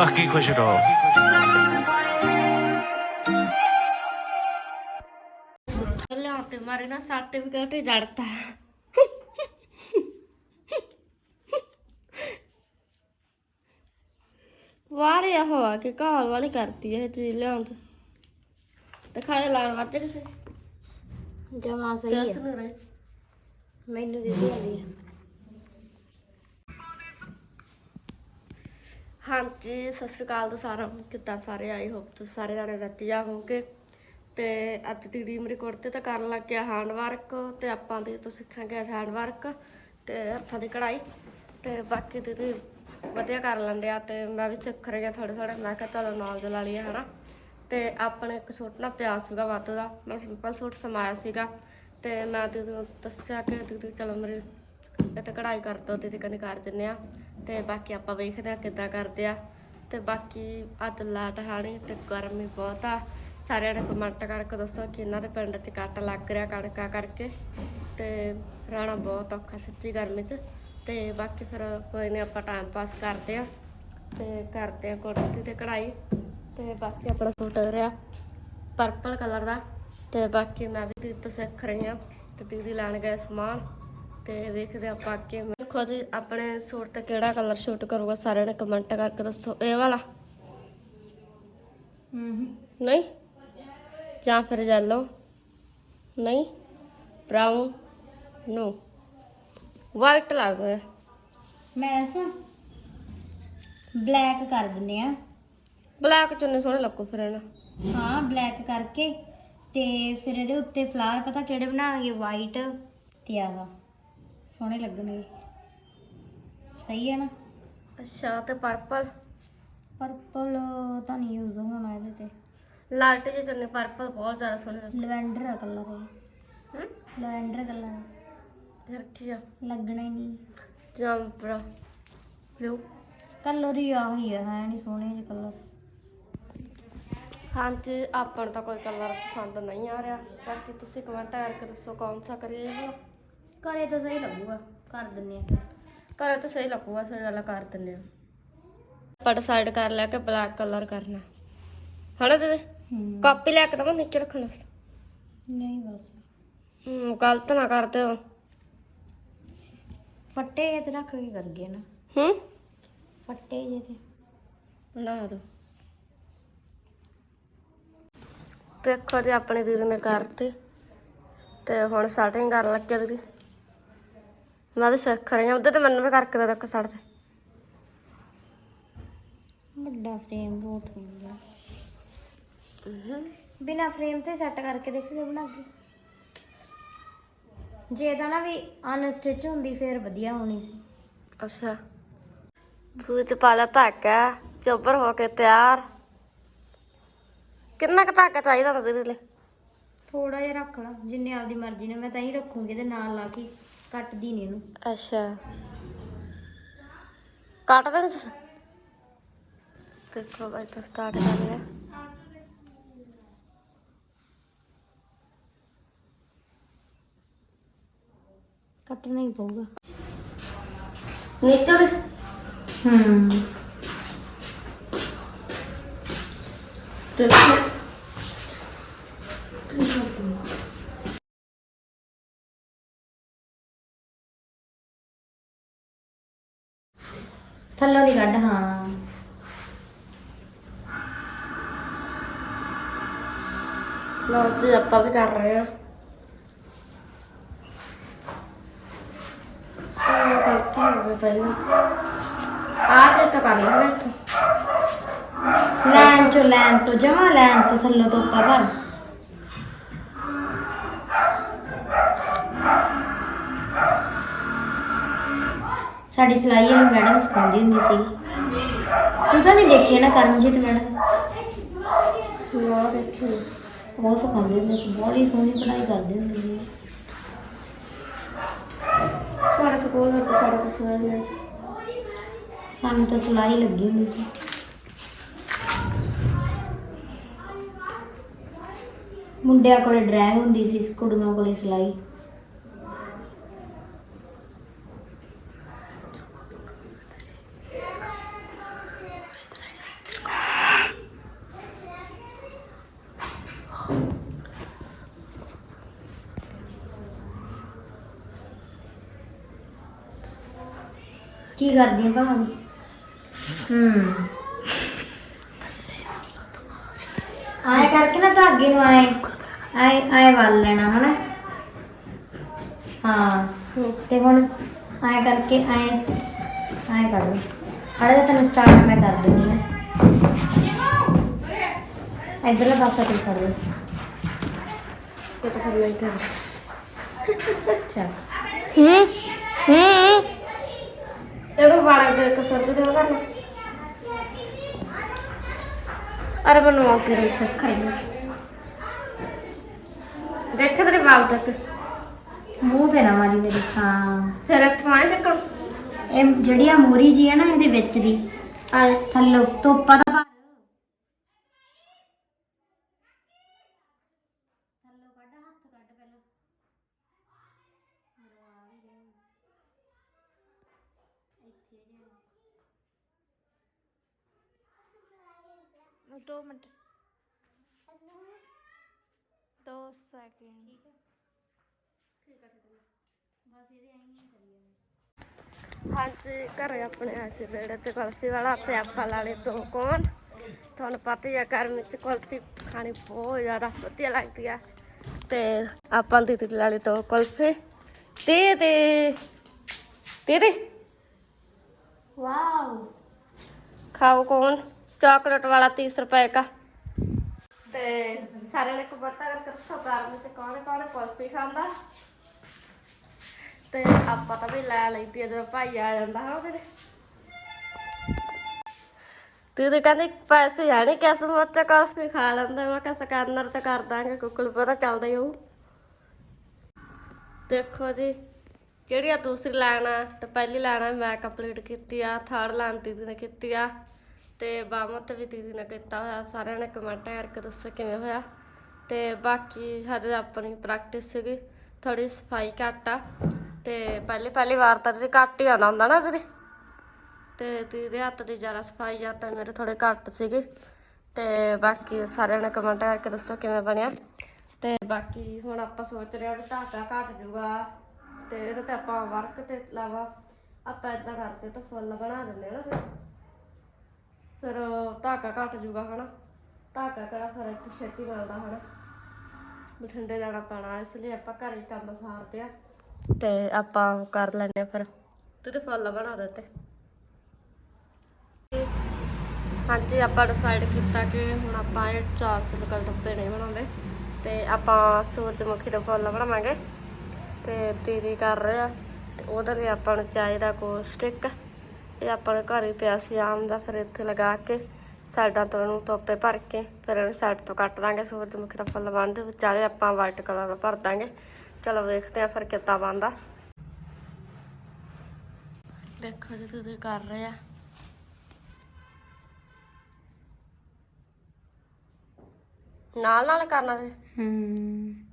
ਬਾਕੀ ਖੁਸ਼ ਰਹੋ ਲਿਆ ਤੇ ਮਾਰੇ ਨਾ ਸਰਟੀਫਿਕੇਟ ਹੀ ਜੜਤਾ। ਵਾਰੇ ਹਵਾ ਕੇ ਕਾਲ ਵਾਲੀ ਕਰਤੀ ਇਹ ਚੀਜ਼ ਲਿਆਉਣ ਤੇ ਤੇ ਖਾਣੇ ਲਾਣ ਵਾਤੇ ਕਿਸੇ। ਜਮਾ ਸਹੀ ਦੱਸ ਹੈ ਮੈਨੂੰ ਦੀ ਜਾਂਦੀ ਹਾਂਜੀ, ਸਤਿ ਸ਼੍ਰੀ ਅਕਾਲ ਤੋਂ ਸਾਰਾ ਕਿੱਦਾਂ ਸਾਰੇ ਆਈ ਹੋਪ ਤੁਸੀਂ ਸਾਰੇ ਜਾਣੇ ਵਧੀਆ ਹੋਵੋਗੇ? ਤੇ ਅੱਜ ਦੀਦੀ ਮੇਰੇ ਕੁੜਤੇ ਤੇ ਕਰਨ ਲੱਗ ਗਿਆ ਹੈਂਡ ਵਰਕ ਤੇ ਆਪਾਂ ਦੇ ਤੋਂ ਸਿੱਖਾਂਗੇ ਹੈਂਡ ਵਰਕ ਤੇ ਹੱਥਾਂ ਦੀ ਕਢਾਈ ਤੇ ਬਾਕੀ ਦੀਦੀ ਵਧੀਆ ਕਰ ਲੈਂਦੇ ਆ ਤੇ ਮੈਂ ਵੀ ਸਿੱਖ ਰਹੀ ਆ ਥੋੜੇ ਥੋੜੇ ਮੈਂ ਕਿਹਾ ਚਲੋ ਨੌਲੇਜ ਲਾ ਲਈਏ ਹਨਾ ਤੇ ਆਪਣੇ ਇੱਕ ਸੂਟ ਨਾ ਪਿਆ ਸੀਗਾ ਵੱਧ ਦਾ, ਮੈਂ ਸਿੰਪਲ ਸੂਟ ਸਮਾਇਆ ਸੀਗਾ ਤੇ ਮੈਂ ਦੀਦੀ ਦੱਸਿਆ ਕਿ ਦੀਦੀ ਚਲੋ ਮੇਰੇ ਇਹ ਤੇ ਕਢਾਈ ਕਰ ਦੋ, ਦੀਦੀ ਕਹਿੰਦੇ ਕਰ ਦਿੰਨੇ ਆ। ਤੇ ਬਾਕੀ ਆਪਾਂ ਵੇਖਦੇ ਆ ਕਿੱਦਾਂ ਕਰਦੇ ਆ। ਤੇ ਬਾਕੀ ਅੱਜ ਲਾਟ ਹਾਣੀ ਤੇ ਗਰਮੀ ਬਹੁਤ ਆ। ਸਾਰਿਆਂ ਨੇ ਕਮੈਂਟ ਕਰਕੇ ਦੱਸੋ ਕਿ ਇਹਨਾਂ ਦੇ ਪਿੰਡ 'ਚ ਕੱਟ ਲੱਗ ਰਿਹਾ ਕਣਕਾਂ ਕਰਕੇ। ਤੇ ਰਹਿਣਾ ਬਹੁਤ ਔਖਾ ਸੱਚੀ ਗਰਮੀ 'ਚ। ਤੇ ਬਾਕੀ ਫਿਰ ਕੋਈ ਨਹੀਂ ਆਪਾਂ ਟਾਈਮ ਪਾਸ ਕਰਦੇ ਆ ਤੇ ਕਰਦੇ ਆ ਕੁੜਤੀ ਤੇ ਕਢਾਈ। ਤੇ ਬਾਕੀ ਆਪਣਾ ਸੂਟ ਰਿਹਾ ਪਰਪਲ ਕਲਰ ਦਾ। ਤੇ ਬਾਕੀ ਮੈਂ ਵੀ ਦੀਦੀ ਤੋਂ ਸਿੱਖ ਰਹੀ ਆ ਤੇ ਦੀਦੀ ਲੈਣ ਗਏ ਸਮਾਨ। ਤੇ ਵੇਖਦੇ ਆਪਾਂ ਅੱਗੇ ਦੇਖੋ ਜੀ ਆਪਣੇ ਸੂਟ ਤੇ ਕਿਹੜਾ ਕਲਰ ਸ਼ੂਟ ਕਰੂਗਾ ਸਾਰਿਆਂ ਨੇ ਕਮੈਂਟ ਕਰਕੇ ਦੱਸੋ। ਇਹ ਵਾਲਾ? ਹੂੰ ਨਹੀਂ? ਜਾਂ ਫਿਰ yellow? ਨਹੀਂ? ਬ੍ਰਾਊਨ ਨੋ ਵਾਈਟ ਲੱਗ ਰਿਹਾ ਮੈਂ ਸੁਣ ਬਲੈਕ ਕਰ ਦਿੰਨੇ ਆ। ਬਲੈਕ ਚੁੰਨੇ ਸੋਹਣੇ ਲੱਗੂ ਫਿਰ ਇਹਨਾਂ। ਹਾਂ ਬਲੈਕ ਕਰਕੇ ਤੇ ਫਿਰ ਇਹਦੇ ਉੱਤੇ ਫਲਾਵਰ ਪਤਾ ਕਿਹੜੇ ਬਣਾਵਾਂਗੇ ਵਾਈਟ ਤੇ ਆਵਾ ਸੋਹਣੇ ਲੱਗਣਗੇ। ਸਹੀ ਹੈ ਨਾ? ਅੱਛਾ ਤੇ ਪਰਪਲ ਪਰਪਲ ਤਾਂ ਨਹੀਂ ਯੂਜ਼ ਹੋਣਾ ਇਹਦੇ ਤੇ। ਲਾਈਟ ਜਿਹੇ ਚੁੰਨੇ ਪਰਪਲ ਬਹੁਤ ਜ਼ਿਆਦਾ ਸੋਹਣੇ ਲੱਗੂ ਲਵੈਂਡਰ ਆ ਕਲਰ ਹਮ ਲਵੈਂਡਰ ਕਲਰ ਰੱਖੀ ਜਾ ਲੱਗਣਾ ਹੀ ਨਹੀਂ। ਜਾਂ ਬਲੂ ਕਲਰ ਹੀ ਆਹੀ ਹੈ ਹੈ ਨਹੀਂ ਸੋਹਣੇ ਜਿਹੇ ਕਲਰ ਹਾਂਜੀ ਆਪਾਂ ਨੂੰ ਤਾਂ ਕੋਈ ਕਲਰ ਪਸੰਦ ਨਹੀਂ ਆ ਰਿਹਾ ਬਾਕੀ ਤੁਸੀਂ ਕਮੈਂਟ ਕਰਕੇ ਦੱਸੋ ਕੌਣ ਸਾ ਕਰੀਏ ਕਰੇ ਤਾਂ ਸਹੀ ਲੱਗੂਗਾ ਕਰ ਦਿੰਨੇ ਆ। ਕਰੇ ਤਾਂ ਸਹੀ ਲੱਗੂਗਾ ਸਹੀ ਆ, ਕਰ ਦਿੰਦੇ ਆ ਆਪਾਂ ਡਿਸਾਈਡ ਕਰ ਲਿਆ ਕਿ ਬਲੈਕ ਕਲਰ ਕਰਨਾ। ਹਣਾ ਤੇ ਕਾਪੀ ਲੈ ਕੇ ਤਾਂ ਨੀਚੇ ਰੱਖਣਾ ਨਹੀਂ ਬਸ। ਹੂੰ ਗਲਤ ਨਾ ਕਰਦੇ ਹੋ ਫੱਟੇ ਜਿਹੇ ਤੇ ਰੱਖ ਕੇ ਕਰ ਗਏ ਨਾ। ਹੂੰ? ਫੱਟੇ ਜੇ ਤੇ। ਬਣਾ ਦੋ। ਦੇਖੋ ਜੀ ਆਪਣੀ ਦੀਦੀ ਨੇ ਕਰਤੀ। ਤੇ ਹੁਣ ਸੈਟਿੰਗ ਕਰਨ ਲੱਗੇ ਦੀਦੀ। ਮੈਂ ਵੀ ਸਿੱਖ ਰਹੀ ਹਾਂ ਉਧਰ ਤੇ ਮੈਨੂੰ ਵੀ ਕਰਕੇ ਦੇ ਰੱਖ ਸੜ ਤੇ। ਵੱਡਾ ਫਰੇਮ ਬਹੁਤ ਹੁੰਦਾ ਬਿਨਾ ਫਰੇਮ ਤੇ ਸੈੱਟ ਕਰਕੇ ਦੇਖੋਗੇ ਬਣਾ ਕੇ। ਜੇ ਤਾਂ ਨਾ ਵੀ ਅਨਸਟਿਚ ਹੁੰਦੀ ਫੇਰ ਵਧੀਆ ਹੋਣੀ ਸੀ। ਅੱਛਾ। ਤੂੰ ਤੇ ਪਾ ਲਿਆ ਧਾਗਾ ਚੋਬਰ ਹੋ ਕੇ ਤਿਆਰ। ਕਿੰਨਾ ਕੁ ਧਾਗਾ ਚਾਹੀਦਾ ਹੁੰਦਾ ਦੀਦੀ ਲਈ? ਥੋੜਾ ਜਿਹਾ ਰੱਖ ਲਾ। ਜਿੰਨੇ ਆਪਦੀ ਮਰਜ਼ੀ ਨਾਲ ਮੈਂ ਤਾਂ ਹੀ ਰੱਖੂੰਗੀ ਤੇ ਨਾਲ ਲਾ ਕੇ। ਕੱਟਦੀ ਨਹੀਂ ਇਹਨੂੰ। ਅੱਛਾ। ਕੱਟ ਤੁਸੀਂ? ਦੇਖੋ ਬਾਈ ਤਾਂ ਸਟਾਰਟ ਕਰ ਲਿਆ ਕੱਟਣਾ ਹੀ ਪਊਗਾ। ਦੇ ਹੂੰ। ਥੱਲੋਂ ਦੀ ਕੱਢ ਹਾਂ। ਲਓ ਜੀ ਆਪਾਂ ਵੀ ਕਰ ਰਹੇ ਹਾਂ। ਉਹ ਗਲਤੀ ਹੋ ਗਈ ਪਹਿਲਾਂ। ਆ ਤੇ ਤਾਂ ਕਰ ਲੈਣਾ ਇੱਥੇ। ਲੈਣ ਚੋਂ ਲੈਣ ਤੋਂ ਜਮਾ ਲੈਣ ਤੋਂ ਥੱਲੋਂ ਤੋਂ ਉੱਪਰ ਭਰ। ਸਾਡੀ ਸਿਲਾਈ ਵਾਲੀ ਮੈਡਮ ਸਿਖਾਉਂਦੀ ਹੁੰਦੀ ਸੀ। ਤੂੰ ਤਾਂ ਨਹੀਂ ਦੇਖੀ ਨਾ ਕਰਮਜੀਤ ਮੈਡਮ? ਨਾ ਦੇਖੀ। ਉਹ ਸਿਖਾਉਂਦੀ ਹੁੰਦੀ ਸੀ ਬਹੁਤ ਸੋਹਣੀ ਪੜ੍ਹਾਈ ਕਰਦੇ ਹੁੰਦੇ ਸੀ। ਸਾਡੇ ਸਕੂਲ ਵਿੱਚ ਸਾਡਾ ਕੁਛ ਨਹੀਂ ਸਾਨੂੰ ਤਾਂ ਸਿਲਾਈ ਲੱਗੀ ਹੁੰਦੀ ਸੀ। ਮੁੰਡਿਆਂ ਕੋਲੇ ਡਰਾਇੰਗ ਹੁੰਦੀ ਸੀ ਕੁੜੀਆਂ ਕੋਲੇ ਸਿਲਾਈ। ਕੀ ਕਰਦੀ ਆ ਭਾਵੇਂ ਹੂੰ। ਆਏ ਕਰਕੇ ਨਾ ਧਾਗੇ ਨੂੰ ਆਏ। ਆਏ ਆਏ ਵੱਲ ਲੈਣਾ ਹਨਾ? ਹਾਂ। ਤੇ ਹੁਣ ਆਏ ਕਰਕੇ ਆਏ। ਆਏ ਕਰ ਲਓ। ਅੜੇ ਤਾਂ ਤੈਨੂੰ ਸਟਾਰਟ ਮੈਂ ਕਰ ਦਿੰਦੀ ਆ। ਇਧਰਲਾ ਪਾਸਾ ਤੇ ਕਰ ਲਓ ਇਹ ਤਾਂ ਫਿਰ ਨਹੀਂ ਕਰ ਹੂੰ ਹੂੰ। ਦੇਖ ਤੇਰੇ ਵਾਲ ਤੱਕ। ਮੂੰਹ ਤੇ ਨਾ ਮਾਰੀ ਮੇਰੀ ਹਾਂ। ਫਿਰ ਇੱਥੋਂ ਆਏ ਚੱਕਰ ਇਹ ਜਿਹੜੀ ਆ ਮੋਰੀ ਜੀ ਹੈ ਨਾ ਇਹਦੇ ਵਿੱਚ ਦੀ। ਆਏ ਥੱਲੋਂ ਤੋਪਾ दो मिनट दो सेकंड ਹਾਂਜੀ ਘਰੇ ਆਪਣੇ ਆਏ ਸੀ ਰੇੜੇ ਤੇ ਕੁਲਫੀ ਵਾਲਾ ਤੇ ਆਪਾਂ ਲਾਲੇ ਦੋ ਕੌਣ ਤੁਹਾਨੂੰ ਪਤਾ ਹੀ ਆ ਗਰਮੀ ਚ ਕੁਲਫੀ ਖਾਣੀ ਬਹੁਤ ਜ਼ਿਆਦਾ ਵਧੀਆ ਲੱਗਦੀ ਆ ਤੇ ਆਪਾਂ ਦੀ ਲਾਲੇ ਦੋ ਕੁਲਫੀ ਤੇ ਤੇ ਤੇਰੇ ਵਾਓ ਖਾਓ ਕੌਣ ਚਾਕਲੇਟ ਵਾਲਾ 30 ਰੁਪਏ का ਤੇ ਸਾਰਿਆਂ ਨੇ ਕਮੈਂਟ ਕਰਕੇ ਦੱਸੋ ਗਰਮੀ ਤੇ ਕੌਣ ਕੌਣ ਕੁਲਫੀ ਖਾਂਦਾ। ਤੇ ਆਪਾਂ ਤਾਂ ਵੀ ਲੈ ਆ ਜਦੋਂ ਭਾਈ ਆ ਜਾਂਦਾ ਹਾਂ ਉਹਦੇ। ਤੇ ਤੇ ਕਹਿੰਦੇ ਪੈਸੇ ਹੈ ਨਹੀਂ ਕਿਸ ਮੋਚਾ ਕੁਲਫੀ ਖਾ ਲੈਂਦਾ ਮੈਂ ਕਿਹਾ ਸਕੈਨਰ ਤੇ ਕਰ ਦਾਂਗੇ ਗੂਗਲ ਪੇ ਤਾਂ ਚੱਲਦਾ ਹੀ ਹੋਊ। ਦੇਖੋ ਜੀ ਕਿਹੜੀ ਆ ਦੂਸਰੀ ਲਾਈਨ ਆ ਤੇ ਪਹਿਲੀ ਲਾਈਨ ਮੈਂ ਕੰਪਲੀਟ ਕੀਤੀ ਆ ਥਰਡ ਲਾਈਨ ਦੀਦੀ ਨੇ ਕੀਤੀ ਆ। ਤੇ ਬਾਹਾਂ ਵੀ ਦੀਦੀ ਨੇ ਕੀਤਾ ਹੋਇਆ, ਸਾਰਿਆਂ ਨੇ ਕਮੈਂਟਾਂ ਕਰਕੇ ਦੱਸੋ ਕਿਵੇਂ ਹੋਇਆ। ਤੇ ਬਾਕੀ ਹਜੇ ਆਪਣੀ ਪ੍ਰੈਕਟਿਸ ਸੀਗੀ ਥੋੜੀ ਸਫ਼ਾਈ ਘੱਟ ਆ, ਤੇ ਪਹਿਲੀ ਪਹਿਲੀ ਵਾਰ ਤਾਂ ਜਿਹੜੀ ਘੱਟ ਹੀ ਆਉਂਦਾ ਹੁੰਦਾ ਨਾ ਜਿਹੜੀ ਤੇ ਦੀਦੀ ਹੱਥ ਦੀ ਜ਼ਿਆਦਾ ਸਫ਼ਾਈ ਆ ਤਾਂ ਮੇਰੇ ਥੋੜੇ ਘੱਟ ਸੀਗੇ। ਤੇ ਬਾਕੀ ਸਾਰਿਆਂ ਨੇ ਕਮੈਂਟ ਕਰਕੇ ਦੱਸੋ ਕਿਵੇਂ ਬਣਿਆ। ਤੇ ਬਾਕੀ ਹੁਣ ਆਪਾਂ ਸੋਚ ਰਹੇ ਹਾਂ ਵੀ ਧਾਗਾ ਘੱਟ ਜੂਗਾ, ਤੇ ਇਹਦੇ ਤੇ ਆਪਾਂ ਵਰਕ ਤੇ ਇਲਾਵਾ ਆਪਾਂ ਇਦਾਂ ਕਰਦੇ ਤਾਂ ਫੁੱਲ ਬਣਾ ਦਿੰਦੇ ਆ ਨਾ ਫਿਰ ਫਿਰ ਧਾਗਾ ਘੱਟ ਜੂਗਾ ਹਨਾ। ਧਾਗਾ ਕਿਹੜਾ ਫਿਰ ਇੱਥੇ ਛੇਤੀ ਮਿਲਦਾ ਹਨਾ। ਬਠਿੰਡੇ ਜਾਣਾ ਪੈਣਾ, ਇਸ ਲਈ ਆਪਾਂ ਘਰੇ ਹੀ ਕੰਮ ਸਾਰਦੇ ਆ। ਤੇ ਆਪਾਂ ਕਰ ਲੈਂਦੇ ਫਿਰ। ਤੇ ਤੇ ਫੁੱਲ ਬਣਾ ਦਿੱਤੇ ਹਾਂਜੀ, ਆਪਾਂ ਡਿਸਾਈਡ ਕੀਤਾ ਕਿ ਹੁਣ ਆਪਾਂ ਇਹ ਚਾਰ ਸਿਲਕਲ ਡੱਬੇ ਨਹੀਂ ਬਣਾਉਂਦੇ। ਤੇ ਆਪਾਂ ਸੂਰਜਮੁਖੀ ਦਾ ਫੁੱਲ ਬਣਾਵਾਂਗੇ। ਤੇ ਦੀਦੀ ਕਰ ਰਹੇ ਆ। ਤੇ ਉਹਦੇ ਲਈ ਆਪਾਂ ਨੂੰ ਚਾਹੀਦਾ ਕੋ ਸਟਿਕ। ਇਹ ਆਪਾਂ ਨੂੰ ਘਰ ਹੀ ਪਿਆ ਸੀ ਆਮ ਦਾ, ਫਿਰ ਇੱਥੇ ਲਗਾ ਕੇ ਸਾਈਡਾਂ ਤੋਂ ਇਹਨੂੰ ਤੋਪੇ ਭਰ ਕੇ, ਫਿਰ ਇਹਨੂੰ ਸਾਈਡ ਤੋਂ ਕੱਟ ਦਾਂਗੇ, ਸੂਰਜਮੁਖੀ ਦਾ ਫੁੱਲ ਬਣਦੇ ਵਿਚਾਲੇ ਆਪਾਂ ਵਾਈਟ ਕਲਰ ਦਾ ਭਰ ਦਾਂਗੇ। ਚਲੋ ਵੇਖਦੇ ਆ ਫਿਰ ਕਿੱਦਾਂ ਬਣਦਾ। ਦੇਖੋ ਜੀ ਤੁਸੀਂ ਕਰ ਰਹੇ ਆ। ਨਾਲ ਨਾਲ ਕਰਨਾ ਸੀ ਹੂੰ।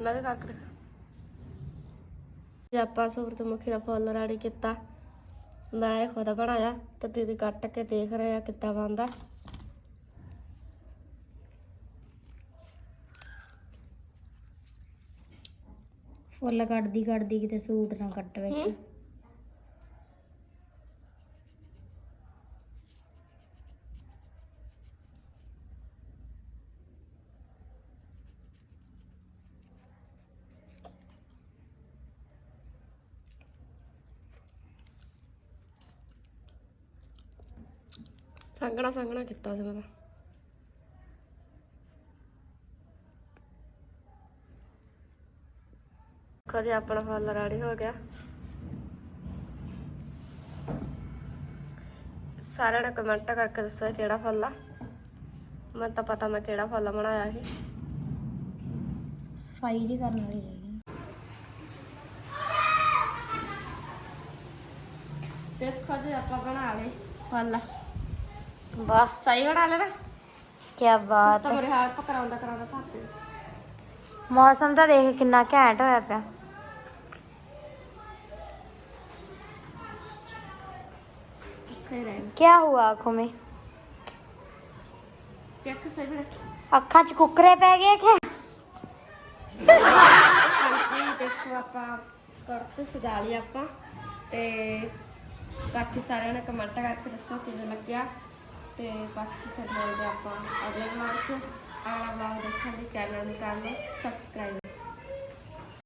ਵੀ ਕਰਕੇ ਦਿਖਾ। ਜੇ ਆਪਾਂ ਸੂਰਜਮੁਖੀ ਦਾ ਫੁੱਲ ਰੈਡੀ ਕੀਤਾ ਮੈਂ ਇਹ ਖੁਦ ਬਣਾਇਆ ਤੇ ਦੀਦੀ ਕੱਟ ਕੇ ਦੇਖ ਰਹੇ ਆ ਕਿੱਦਾਂ ਬਣਦਾ। ਫੁੱਲ ਕੱਢਦੀ ਕੱਢਦੀ ਕਿਤੇ ਸੂਟ ਨਾ ਕੱਟ ਬੈਠੇ ਸੰਘਣਾ ਸੰਘਣਾ ਕੀਤਾ ਸੀ ਮੈਂ ਕਦੇ ਆਪਣਾ ਫੁੱਲ ਰੈਡੀ ਹੋ ਗਿਆ। ਸਾਰਿਆਂ ਨੇ ਕਮੈਂਟ ਕਰਕੇ ਦੱਸੋ ਕਿਹੜਾ ਫੁੱਲ ਆ। ਮੈਨੂੰ ਤਾਂ ਪਤਾ ਮੈਂ ਕਿਹੜਾ ਫੁੱਲ ਬਣਾਇਆ ਸੀ। ਸਫ਼ਾਈ ਜੀ ਕਰਨ ਵਾਲੀ ਰਹੀ ਦੇਖੋ ਜੀ ਆਪਾਂ ਬਣਾ ਲਏ ਫੁੱਲ। ਵਾਹ ਸਹੀ ਬਣਾ ਲਿਆ ਨਾ ਕੀ ਬਾਤ ਤਾਂ ਮੇਰੇ ਹਾਲ ਕਰਾਉਂਦਾ ਕਰਾਉਂਦਾ ਥੱਕ ਮੌਸਮ ਤਾਂ ਦੇਖ ਕਿੰਨਾ ਘੈਂਟ ਹੋਇਆ ਪਿਆ ਫਿਰ ਆਏ क्या हुआ आंखों में ਕਿ ਅੱਖ ਸਹੀ ਬਣਾ ਅੱਖਾਂ 'ਚ ਕੁੱਕਰੇ ਪੈ ਗਏ ਕਿ ਹਾਂਜੀ ਦੇਖੋ ਆਪਾਂ ਕੁੜਤੇ ਸਗਾ ਲਈ ਆਪਾਂ ਤੇ ਬਾਕੀ ਸਾਰਿਆਂ ਨੇ ਕਮੈਂਟ ਕਰਕੇ ਦੱਸੋ ਕਿਵੇਂ ਲੱਗਿਆ ਤੇ ਬਾਕੀ ਫਿਰ ਮਿਲਦੇ ਆਪਾਂ ਅਗਲੇ ਵਲੌਗ 'ਚ ਅਗਲਾ ਵਲੌਗ ਦੇਖਣ ਲਈ ਚੈਨਲ ਨੂੰ ਕਰ ਲਓ ਸਬਸਕ੍ਰਾਈਬ